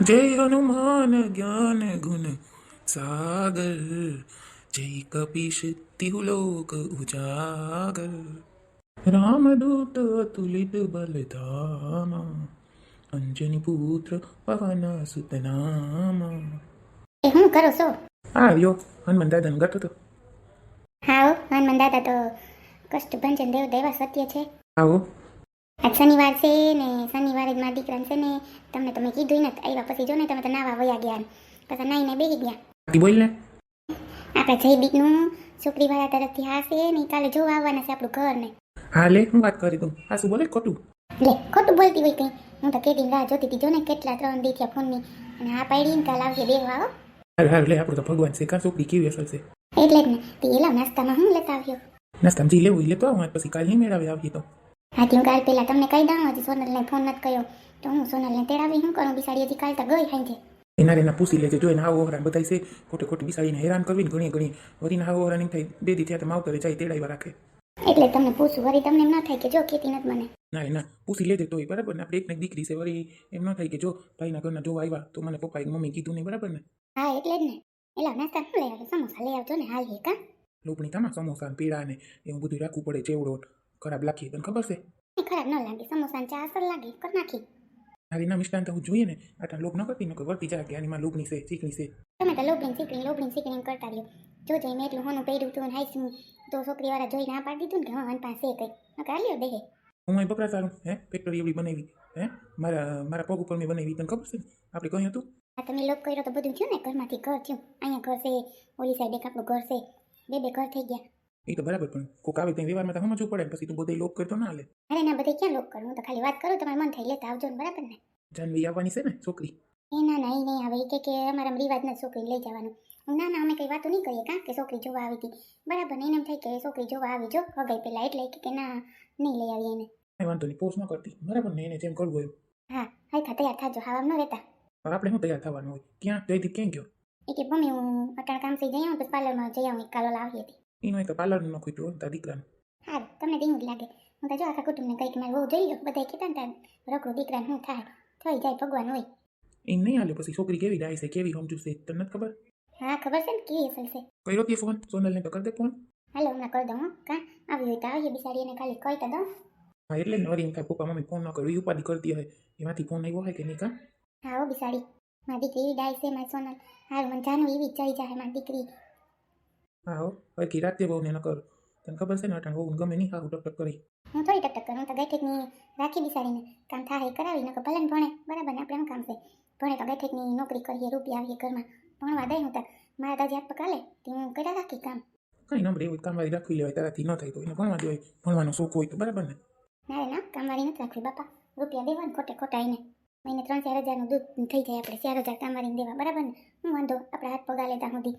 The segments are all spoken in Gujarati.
જય હનુમાન જ્ઞાન ગુણ સાગર. જય કપીશ તિહુલોક ઉજાગર. રામદૂત અતુલિત બલધામા. અંજની પુત્ર પવન સુતનામા. એ હું કરો છો? આવ્યો. હનુમાન દાદાને ગતો તો હા હનુમાન દાદા તો કષ્ટભંજન દેવ દેવા સત્ય છે. આવો. આજ શનિવાર છે ને શનિવારે જ મારા દીકરાને છે ને તમને તમે કીધું ને આવ્યા પછી જો ને તમે તો નાવા વયા ગયા ને પછી નાઈને બેસી ગયા. બોલ ને. આપણે જયદીપનું છોકરીવાળા તરફથી હા છે ને કાલે જોવા આવવાના છે આપણું ઘર ને. હા લે હું વાત કરી દઉં. શું બોલે? ખોટું? લે ખોટું બોલતી હોય કઈ. હું તો કેટલી રાહ જોતી હતી જો ને કેટલા ત્રણ દી થયા ફોનની. અને હા પાડી ને કાલ આવશે બે આવો હાલ હાલ લે આપણું તો ભગવાન છે. કાં છોકરી કેવી અસર છે? એટલે જ ને. તે એલા નાસ્તામાં હું લેતા આવ્યો? નાસ્તામાં જી લેવું લેતો આવું. પછી કાલ નહીં મેળાવે આવીએ તો. હાથી હું કાલ પહેલાં તમને કહી દઉં હજી સોનલને ફોન નથી કર્યો. તો હું સોનલને તેડાવી શું કરું? બિસાડી હજી કાલ તો ગઈ હાંજે એના રેના પૂછી લેજે જો એના આવો ઓહરા બધાય છે ખોટે ખોટી બિસાડીને હેરાન કરવી ઘણી ઘણી. વરીને આવો ઓહરા એમ થાય બે દી થયા તો માવતરે જાય તેડાવ્યા રાખે. એટલે તમને પૂછું વળી તમને એમ ના થાય કે જો ખેતી નથી મને. ના ના પૂછી લેજે તોય બરાબર ને? આપણે એક દીકરી છે વળી એમ ન થાય કે જો ભાઈના ઘરના જોવા આવ્યા તો મને પપ્પાએ મમ્મી કીધું નહીં બરાબર ને? હા એટલે જ ને. એલા નાસ્તા શું લઈ આવ્યો સમોસા લઈ આવજો ને હાલ હે? કા લોપણી તમા સમોસા પીડા ને એવું બધું રાખવું પડે ચેવડો ખરાબ લાગી તને ખબર છે? ખરાબ ન લાગે. સમોસા ને ચા અસર લાગે. કર નાખી. મારી ના મિષ્ટાન તો હું જોઈએ ને આટલા લોભ ન કરતી નકર વર્તી જાય કે આની લોભની છે ચીકણી છે. તમે તો લોભની ચીકણી લોભની ચીકણી કરતા રહ્યો. જો જઈ મેં એટલું હોનું પહેર્યું તું હાઈસું તો છોકરીવાળા જોઈ ના પાડી દીધું ને કે હા અન પાસે કંઈ નકર લ્યો દેહે. હું અહીં બકરા સારું હે? ફેક્ટરી એવડી બનાવી હે? મારા મારા પગ ઉપર મેં બનાવી તને ખબર છે? આપણે કહ્યું હતું? આ તમે લોભ કર્યો તો બધું થયું ને? ઘરમાંથી ઘર થયું. અહીંયા ઘર છે ઓલી સાઈડ એક આપણું ઘર છે. બે બે ઘર થઈ ગયા. એ તો બરાબર પણ કોક આવે ત્યાં વ્યવહારમાં તો સમજવું પડે ને પછી તું બધે લોક કરતો ના હાલે અરે ના બધે ક્યાં લોક કરું હું તો ખાલી વાત કરું તમારે મન થઈ લેતા આવજો ને બરાબર ને? જાનવી આવવાની છે ને છોકરી? એ ના ના એ નહીં આવે કે કે અમારા રિવાજ નથી છોકરી લઈ જવાનું. ના ના અમે કંઈ વાતો નહીં કરીએ કાં કે છોકરી જોવા આવી હતી. બરાબર ને એને એમ થાય કે છોકરી જોવા આવી જો હવે પેલા એટલે કે ના નહીં લઈ આવી એને. કઈ વાંધો નહીં પોસ્ટ ન કરતી. બરાબર ને એને જેમ કરવું હોય હા હા થા તૈયાર થાજો હાવા ન રહેતા. હવે આપણે શું તૈયાર થવાનું હોય? ક્યાં જયદીપ ક્યાં ગયો? એ કે મમ્મી હું અટાણ કામથી જઈ આવું પછી પાર્લરમાં જઈ આવું એક કાલો લાવી હતી. એનો એક પાર્લરનું ન ખોટું હોય તા દીકરાનું. હા તમને જ લાગે. હું તો જો આખા કુટુંબને કંઈક મારે બહુ જોઈ લો બધા કહેતા ને રખડું દીકરાને શું થાય? થઈ જાય ભગવાન હોય. એ નહીં હાલે પછી છોકરી કેવી ડાય છે કેવી સમજુ છે તને નથી ખબર? હા ખબર છે ને કેવી અસલ છે. કર્યો તે ફોન? સોનલને તો કર દે ફોન. હાલો હમણાં કરી દઉં કા કાં? આવી હોય તો આવીએ એને ખાલી કહી તો દઉં. હા એટલે ને વળી એમ થાય પપ્પા મમ્મી ફોન ન કર્યો એ ઉપાધિ કરતી હોય. એમાંથી ફોન આવ્યો હોય કે નહીં કા? હા હો બિસાડી મારી દીકરી એવી ડાય છે મારી સોનલ. હારું મને જાનું એવી જઈ જાય મારી દીકરી. હા હો હરખી રાતે બહુ ને ન કર. તને ખબર છે ને અટાણ બહુ ગમે નહીં હારું ટક ટક કરી. હું થોડી ટક ટક કરું હું તો ગઈઠેકની રાખી બિસાડીને કામ થાય કરાવી નકર ભલે ભણે. બરાબર ને આપણે શું કામ છે. ભણે તો ગઈઠેકની નોકરી કરીએ રૂપિયા આવીએ ઘરમાં. ભણવા દઈ હું તો મારા દાદી હાથ પકા લે તે હું કર્યા રાખી કામ. કાંઈ નંબર એવું કામવાળી રાખવી લેવાય તારાથી ન થાય તો. એને ભણવા દેવાય ભણવાનો શોખ હોય તો બરાબર ને? ના ના કામવાળી નથી રાખવી બાપા. રૂપિયા દેવા ને ખોટે ખોટા એને. મહિને ત્રણ ચાર હજારનું દૂધ થઈ જાય આપણે ચાર હજાર કામવાળીને દેવા. બરાબર ને? હું વાંધો આપણે હાથ પગા લેતા સુધી.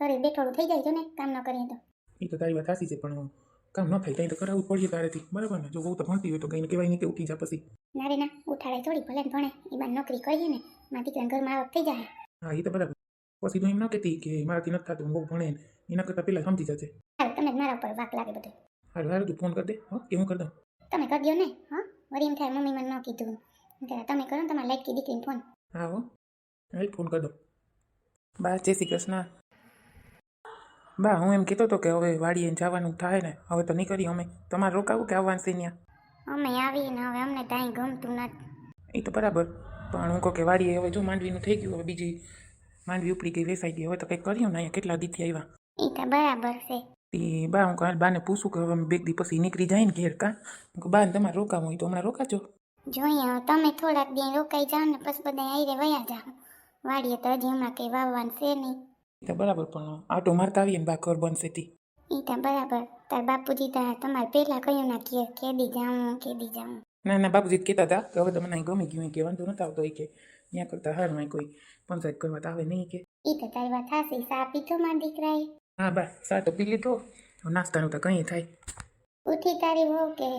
શરીર બેઠોડું થઈ જાય જો ને કામ ન કરીએ તો. એ તો તારી વાત સાચી છે પણ કામ ન થાય ત્યાં તો કરાવવું પડશે તારેથી. બરાબર ને? જો બહુ તો ભણતી હોય તો કઈ કહેવાય નહીં કે ઉઠી જા પછી. ના રે ના ઉઠાડે થોડી ભલે ભણે. એ બાર નોકરી કરીએ ને મારા દીકરાને ઘરમાં આવક થઈ જાય હા એ તો બરાબર. પછી તું એમ ન કહેતી કે મારાથી નથી થતું બહુ ભણે એના કરતાં પહેલાં સમજી જશે હારું તમે મારા ઉપર વાક લાગે બધું. હારું હારું તું ફોન કરી દે હા કે હું કરી દઉં? તમે કરી દો ને હા. વળી એમ થાય મમ્મી મને ન કીધું. તમે કરો ને તમારા લાઈટકી દીકરીને ફોન. હા હો. ફોન કરી દો બા જય શ્રી કૃષ્ણ. બા હું એમ કહેતો હતો કે હવે વાડીએ જવાનું થાય ને હવે તો નીકળી અમે. તમારે રોકાવું કે આવવાનું છે ત્યાં અમે આવીએ ને હવે અમને કાંઈ ગમતું નથી. એ તો બરાબર પણ હું કહું કે વાડીએ હવે જો માંડવીનું થઈ ગયું હવે બીજી માંડવી ઉપડી ગઈ વેસાઈ ગઈ હવે તો કંઈક કર્યું ને અહીંયા કેટલા દીથી આવ્યા? એ તો બરાબર છે. એ બા હું કાલ બાને પૂછું કે હવે અમે દી પછી નીકળી જાય ને ઘેર કાં? બા ને તમારે રોકાવું હોય તો હમણાં રોકાજો. જોઈએ તમે થોડાક દિન રોકાઈ જાઓ ને પછી બધા આવીને વયા જાઓ. વાડીએ તો હજી હમણાં કંઈ વાવવાનું છે નહીં. તો બરાબર પણ આટો મારતા આવીએ ને બા ઘર બનશે તી એ તો બરાબર. તાર બાપુજી તો તમારે પહેલાં કહ્યું ના કે કેદી જાઉં કેદી જાઉં. ના ના બાપુજી કહેતા હતા કે હવે તમને ગમી ગયું કે વાંધો નતા આવતો એ કે ત્યાં કરતાં હારમાં કોઈ પંચાયત કરવા તો આવે નહીં કે. એ તો તારી વાત હાસી સા પીધો મારા દીકરાએ? હા બા સા તો પી લીધો. નાસ્તાનું તો કંઈ થાય. ઉઠી તારી વહુ કે?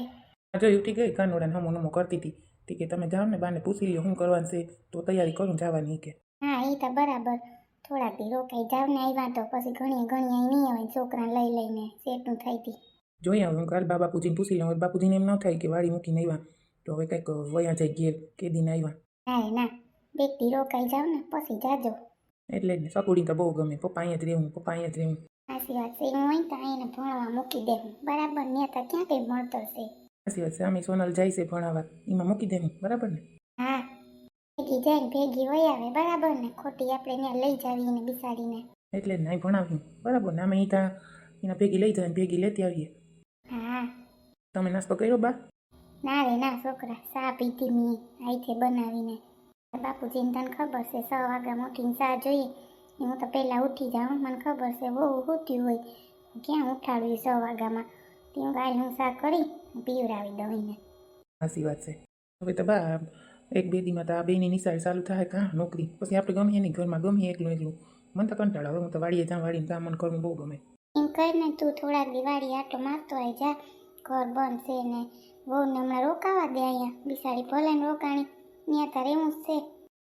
જો ઉઠી ગઈ કાનોડાને હમો નમો કરતી હતી. તી કે તમે જાઓ ને બાને પૂછી લ્યો શું કરવાનું છે તો તૈયારી કરું જવાની કે. હા એ તો બરાબર. થોડાક દી રોકાઈ જાવ ને આવ્યા તો પછી ઘણી ઘણી અહીં નહીં આવે છોકરાને લઈ લઈને સેટું થઈ હતી જોઈએ હવે કાલ બા બાપુજીને પૂછી લઉં બાપુજીને એમ ન થાય કે વાડી મૂકીને આવ્યા તો હવે કંઈક વયા જાય ઘેર કે દિન આવ્યા ના ના. બે દી રોકાઈ જાવ ને પછી જાજો. એટલે જ ને સકુડી તો બહુ ગમે. પપ્પા અહીંયા જ રહેવું પપ્પા અહીંયા જ રહેવું. સાચી વાત છે હું અહીં તો એને ભણવા મૂકી દેવું. બરાબર ને તો ક્યાં કઈ મળતો છે? સાચી વાત છે આમે સોનલ જાય છે ભણાવવા એમાં મૂકી દેવું બરાબર ને? ભેગી જાય ને ભેગી વહી આવે બરાબર ને? ખોટી આપણે ત્યાં લઈ જાવી ને બિસાડીને. એટલે જ નહીં ભણાવ્યું બરાબર ને અમે ત્યાં એના ભેગી લઈ જાય ભેગી લેતી આવીએ. હા. તમે નાસ્તો કર્યો બા? ના રે ના છોકરા સા પીધી મી આઈથે બનાવીને. બાપુજીને તને ખબર છે છ વાગ્યા ઉઠીને સા જોઈએ. એ હું તો પહેલાં ઉઠી જાઉં મને ખબર છે બહુ ઉઠ્યું હોય. ક્યાં ઉઠાડવી છ વાગ્યામાં? તે હું કાલે હું સા કરી પીવડાવી દઉં એને. સાચી વાત છે. હવે તો બા એક બે દીમાં તો આ બેની નિશાળ ચાલુ થાય કાં નોકરી. પછી આપણે ગમે એની ઘરમાં ગમે એકલું એકલું. મને તો કંટાળો આવે હું તો વાડીએ ત્યાં વાડીને કામ મને કરવું બહુ ગમે. એમ કરીને તું થોડાક દિવાળી આટો મારતો હોય જા. ઘર બંધ છે ને વહુને હમણાં રોકાવા દે અહીંયા. બિસાડી ભલે ને રોકાણી ત્યાં તારે એવું છે.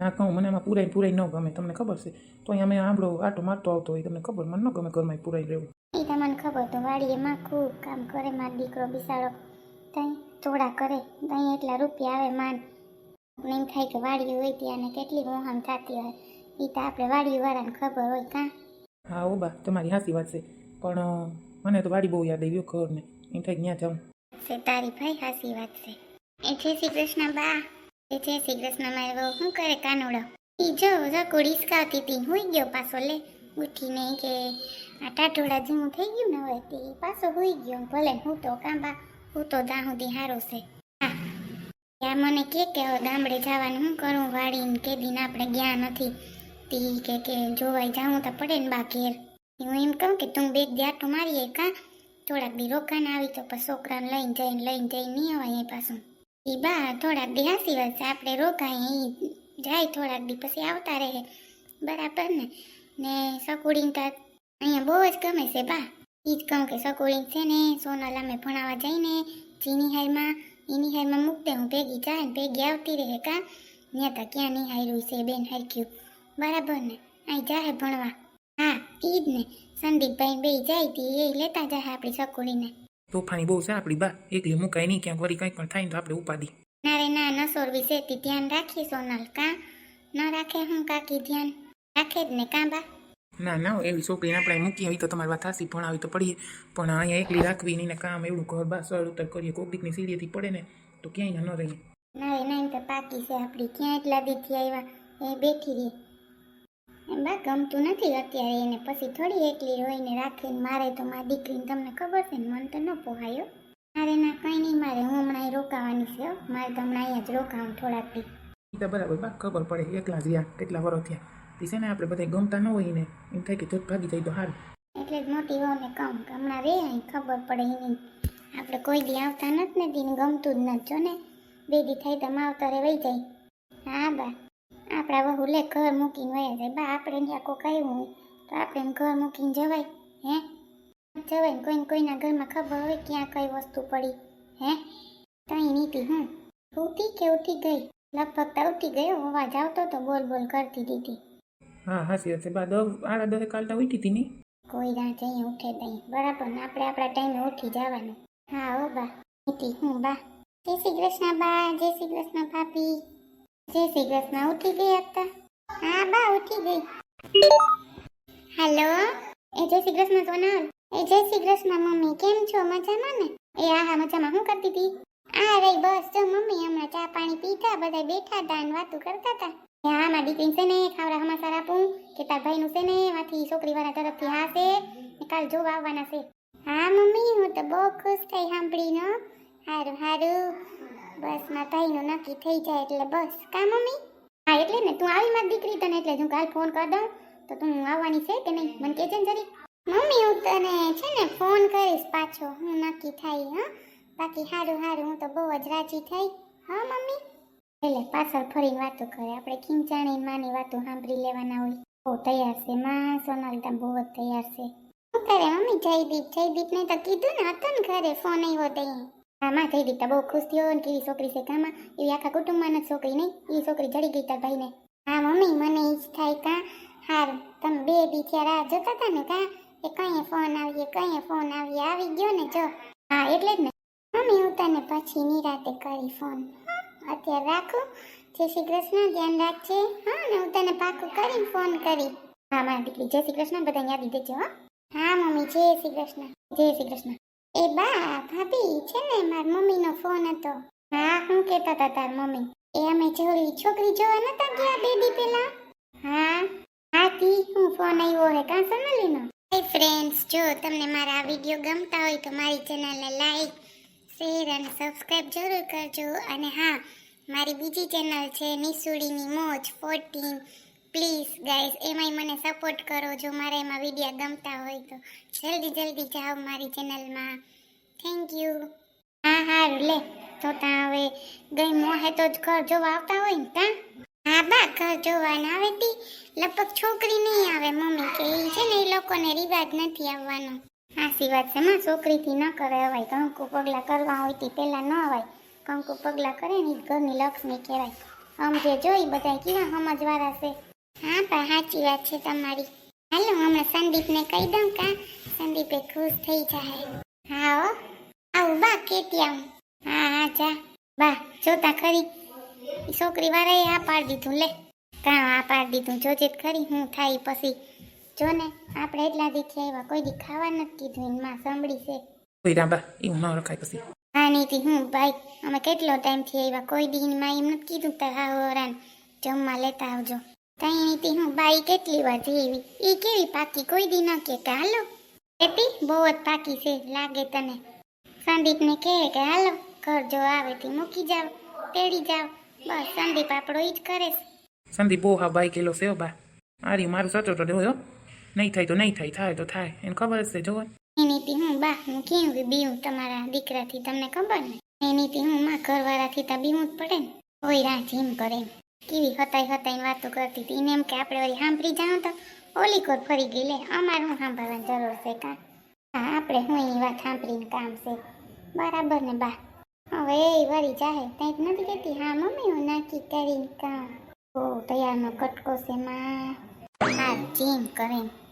હા કહું મને આમાં પૂરાઈ પૂરાઈ ન ગમે તમને ખબર છે? તો અહીંયા અમે આંબળો આટો મારતો આવતો હોય તમને ખબર? મને ન ગમે ઘરમાં પૂરાઈ રહેવું. એ તમને ખબર તો વાડીએ માં ખૂબ કામ કરે મારો દીકરો બિસાડો. તઈ થોડા કરે તઈ એટલા રૂપિયા આવે માન. આપણે એમ થાય કે વાડીઓ હોય ત્યાં કેટલી મોહમ થતી હોય એ તો આપણે વાડીવાળાને ખબર હોય કાં? હા ઓ બા તમારી હાસી વાત છે. પણ મને તો વાડી બહુ યાદ આવી ખબર ને એમ થાય ત્યાં જાઉં. છે તારી ભાઈ હાસી વાત છે. એ જય શ્રી કૃષ્ણ બા. એ જય શ્રી કૃષ્ણ મારે બહુ શું કરે કાનુડો? એ જો રકોડ ઈસકાવતી હતી હુઈ ગયો પાછો લે. ઉઠીને કે આ ટાટોડા જેવું થઈ ગયું ને હવે તે પાછો હોઈ ગયો. ભલે હું તો કાંબા હું તો દાહુદી હારો છે. ત્યાં મને કે કે ગામડે જવાનું શું કરું? વાળીને કે દિન આપણે ગયા નથી. તી કે કે જોવાય જાઉં તો પડે ને બા ઘેર હું એમ કહું કે તું બે જાટું મારી મારીએ કાં. થોડાક દી રોકાણ આવી તો પછી છોકરાને લઈને જઈને લઈને જઈને નહીં અવાય અહીં પાછું. એ બા થોડાક દી હાસી વાત આપણે રોકાય અહીં જાય થોડાક દી પછી આવતા રહે. બરાબર ને? ને સકુડીને તો અહીંયા બહુ જ ગમે છે બા. ઈ જ કહું કે સકુડીને છે ને સોનલ અમે ભણાવવા જઈને ચીની હારમાં એની હારમાં મૂકતે હું ભેગી જાય ને ભેગી આવતી રહે કા? ત્યાં તા ક્યાં નહીં હાર્યું છે બેન હાર્યું બરાબર ને? અહીં જાહે ભણવા. હા ઈ જ ને. સંદીપભાઈ બે જાય તી એ લેતા જાય આપણી સકુડીને તોફાની બહુ છે આપણી બા. એકલી મુકાય નહીં ક્યાંક વળી કંઈક પણ થાય ને તો આપણે ઉપાદી ના રે ના નસોર વિશે ધ્યાન રાખીએ સોનલ કા? ન રાખે હું કાકી ધ્યાન? રાખે જ ને કાં બા? ના ના એવી છોકરીને આપણે મૂકી આવી તો તમારી વાત હાસી ભણાવી તો પડીએ પણ અહીંયા એકલી રાખવી નહીં ને કામ એવડું ઘર બાર સર ઉતર કરીએ કોક દીકની સીડીએથી પડે ને તો ક્યાંય ન રહીએ. ના એના એમ તો પાકી છે આપણી ક્યાં એટલા દીથી આવ્યા? એ બેઠી રહી. એમ બા ગમતું નથી અત્યારે એને પછી થોડી એકલી રોઈને રાખીને મારે તો મારી દીકરીને તમને ખબર છે ને મને તો ન પોહાયો મારે ના કંઈ નહીં મારે હું હમણાં રોકાવાની છે મારે તો હમણાં અહીંયા જ રોકાવું થોડાક દી. બરાબર બા ખબર પડે એકલા જ રહ્યા કેટલા વરો થયા. તે ને આપણે બધા ગમતા ન હોય ને એમ થાય કે જોત ભાગી જાય તો સારું એટલે જ મોટી હોને કહું કે હમણાં રે અહીં ખબર પડે એની આપણે કોઈ દી આવતા નથી ને દીને ગમતું જ નથી જો ને બે દી થાય તો માવતરે વહી જાય હા બા આપણા વહુ લે ઘર મૂકીને વયા જાય બા આપણે ત્યાં કોઈ કહ્યું હોય તો આપણે ઘર મૂકીને જવાય હે જવાય કોઈને કોઈના ઘરમાં ખબર હોય ક્યાં કઈ વસ્તુ પડી હે ત્યાં નીકળી હું ઉઠી કે ઉઠી ગઈ લગભગ તો ઉઠી ગયો અવાજ આવતો તો બોલ બોલ કરતી દીધી હા, હાસી છે બા દસ આડા દસે કાલતા ઉઠી હતી નહીં કોઈ ના જઈએ ઉઠે તઈ બરાબર, ને આપણે આપણા ટાઈમે ઉઠી જવાનું. હા ઓ બા. ઉઠી હું, બા. જય શ્રી કૃષ્ણ બા, જય શ્રી કૃષ્ણ ભાભી. જય શ્રી કૃષ્ણ. ઉઠી ગઈ હતા હા, બા, ઉઠી ગઈ. હાલો? એ જય શ્રી કૃષ્ણ, સોનલ. એ જય શ્રી કૃષ્ણ, મમ્મી. કેમ છો? મજામાં ને? એ આ હા, મજામાં. શું કરતી હતી? આ રહી બસ. જો મમ્મી હમણાં ચા પાણી પીધા બધા બેઠા હતા અને વાતું કરતા હતા. હા, મારી દીકરીને છે ને, ખાવડા હમાસાર આપું. કે તાર ભાઈનું છે ને, એમાંથી છોકરીવાળા તરફથી હા છે ને કાલ જોવા આવવાના છે. હા, મમ્મી, હું તો બહુ ખુશ થઈ સાંભળીને. હારું હારું. બસ, મારા ભાઈનું નક્કી થઈ જાય એટલે બસ. કા, મમ્મી? હા, એટલે ને, તું આવી મારી દીકરી તને, એટલે હું કાલ ફોન કરી દઉં. તો તું આવવાની છે કે નહીં? મને કહેજે ને જરી મમ્મી, હું તને છે ને ફોન કરીશ પાછો. હું નક્કી થાય હા. બાકી હારું હારું, હું તો બહુ જ રાજી થઈ. હા, મમ્મી? એટલે પાછળ ફરીને વાતો કરે. આપણે ખીંચાણી માની વાતો સાંભળી લેવાના હોય. બહુ તૈયાર છે. માં સોનલ બહુ જ તૈયાર છે. શું કરે મમ્મી? જયદીપ જયદીપ ને તો કીધું ને, હતો ને ઘરે ફોન આવ્યો તો હા, માં જયદીપ તો બહુ ખુશ થયો ને કેવી છોકરી છે કામાં એવી આખા કુટુંબમાં જ છોકરી, નહીં? એ છોકરી જડી ગઈ તાર ભાઈને. હા, મમ્મી, મને ઈ જ થાય કાં? હારું, તમે બે દી થયા રાહ જોતા હતા ને કાં? એ કઈ ફોન આવીએ કઈ ફોન આવીએ? આવી ગયો ને જો. હા, એટલે જ ને. મમ્મી, હું તને પછી નિરાતે કરી ફોન અત્યારે રાખું. જય શ્રી કૃષ્ણ, ધ્યાન રાખજે. હા, ને હું તને પાકું કરીને ફોન કરી. હા, મારી દીકરી, જય શ્રી કૃષ્ણ બધા યાદી દેજો, હો. હા, મમ્મી, જય શ્રી કૃષ્ણ, જય શ્રી કૃષ્ણ. એ બા, ભાભી, છે ને મારા મમ્મીનો ફોન હતો. હા, હું કહેતા હતા તાર મમ્મી. એ અમે જોડી છોકરી જોવા નતા ગયા બે દી હા હા તી હું ફોન આવ્યો હે, કાં સોનાલીનો? હાય ફ્રેન્ડ્સ જો તમને મારા વીડિયો ગમતા હોય તો મારી ચેનલને લાઈક શેર અને સબસ્ક્રાઇબ જરૂર કરજો. અને હા, મારી બીજી ચેનલ છે, નિસુડીની મોજ ફોર્ટીન પ્લીઝ ગાઈઝ એમાંય મને સપોર્ટ કરો. જો મારા એમાં વિડીયા ગમતા હોય તો જલ્દી જલ્દી જાઓ મારી ચેનલમાં. થેન્ક યુ હા હા લે. તો ત્યાં હવે ગઈ મોહે તો જ ઘર જોવા આવતા હોય ને ત્યાં હા, બા, ઘર જોવા ના આવે તી. લગભગ છોકરી નહીં આવે, મમ્મી કે એ છે ને એ લોકોને રિવાજ નથી આવવાનો. હાસી વાત છે, માં. છોકરીથી ન કરે અવાય. કંકુ પગલા કરવા હોય તી પહેલાં ન અવાય. કંકુ પગલા કરે ને ઘરની લક્ષ્મી કહેવાય. આમ જે જોઈ બધા કેવા સમજવાળા છે. હા, પણ સાચી વાત છે તમારી. હાલો, હમણાં સંદીપને કહી દઉં કા? સંદીપે ખુશ થઈ જાય. હા, હો. આવું બા કેતી આમ હા હા, જા. બા, જોતા ખરી. છોકરી વાળાએ આ પાડી દીધું, લે. કાં આ પાડી દીધું, જોજે ખરી. હું થાય પછી. જો ને આપણે એટલા દીથી આવ્યા કોઈ દી ખાવા નથી કીધું એની માં સાંભળી છે. કોઈ રાંબા એ હું ના રખાય પછી. હા નીતિ હું ભાઈ અમે કેટલો ટાઈમથી આવ્યા કોઈ દી માં એમ નથી કીધું તાર હા હોરાન જમવા લેતા આવજો. કઈ નીતિ હું બાઈ કેટલી વાર જીવી એ કેવી પાકી? કોઈ દી ના કે કે હાલો એટી બહુ જ પાકી છે લાગે તને. સંદીપને કહે કે હાલો ઘર જો આવે તે મૂકી જાવ તેડી જાવ. બસ સંદીપ આપણો ઈ જ કરે સંદીપ બહુ હા બાઈ કેલો છે બા. આરી મારું સાચો તો હો. નહીં થાય તો નહીં થાય થાય તો થાય. એને ખબર જ છે, જોવો. નીતિ હું, બા, હું કેવું બીવું તમારા દીકરાથી? તમને ખબર ને? એ નીતિ હું, માં, ઘરવાળાથી તો બીવું જ પડે ને. કોઈ રાહ જીમ કરે કેવી હતાઈ હતાઈ વાતો કરતી હતી. એને એમ કે આપણે વળી સાંભળી જાઉં તો ઓલી કોર ફરી ગઈ લે. અમારે હું સાંભળવાની જરૂર છે કાં? હા, આપણે હું એની વાત સાંભળીને કામ છે. બરાબર ને, બા? હવે એ વળી જાહે. કંઈક નથી કહેતી. હા, મમ્મી, હું નાખી કરીને કામ. ઓ તૈયારનો કટકો છે, માં. હા, જીમ કરે